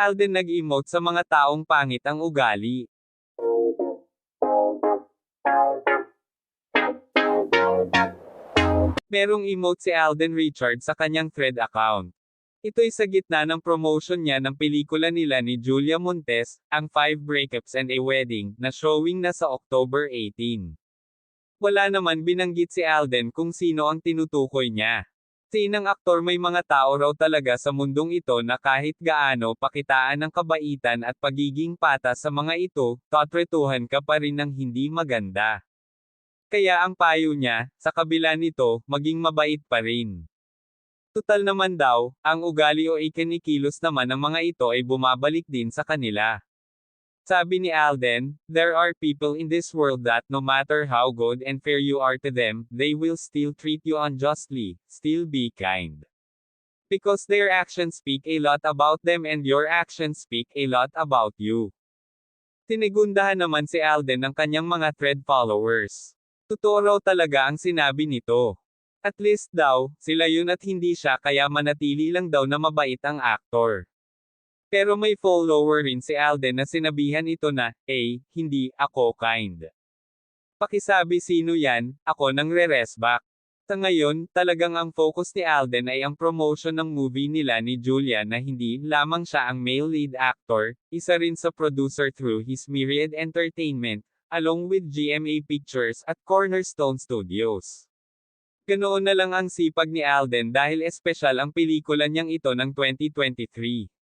Alden nag-emote sa mga taong pangit ang ugali. Merong emote si Alden Richard sa kanyang thread account. Ito'y sa gitna ng promotion niya ng pelikula nila ni Julia Montes, ang Five Breakups and a Wedding, na showing na sa October 18. Wala naman binanggit si Alden kung sino ang tinutukoy niya. Sinang aktor may mga tao raw talaga sa mundong ito na kahit gaano pakitaan ng kabaitan at pagiging patas sa mga ito, tatretuhan ka pa rin ng hindi maganda. Kaya ang payo niya, sa kabila nito, maging mabait pa rin. Tutal naman daw, ang ugali o ikinikilos naman ng mga ito ay bumabalik din sa kanila. Sabi ni Alden, there are people in this world that no matter how good and fair you are to them, they will still treat you unjustly, still be kind. Because their actions speak a lot about them and your actions speak a lot about you. Tinigundahan naman si Alden ng kanyang mga thread followers. Totoo raw talaga ang sinabi nito. At least daw, sila yun at hindi siya kaya manatili lang daw na mabait ang aktor. Pero may follower rin si Alden na sinabihan ito na, eh, hindi ako kind. Pakisabi sino yan, ako nang re-resback. Sa ngayon, talagang ang focus ni Alden ay ang promotion ng movie nila ni Julia na hindi lamang siya ang male lead actor, isa rin sa producer through his Myriad Entertainment, along with GMA Pictures at Cornerstone Studios. Ganoon na lang ang sipag ni Alden dahil espesyal ang pelikula niyang ito ng 2023.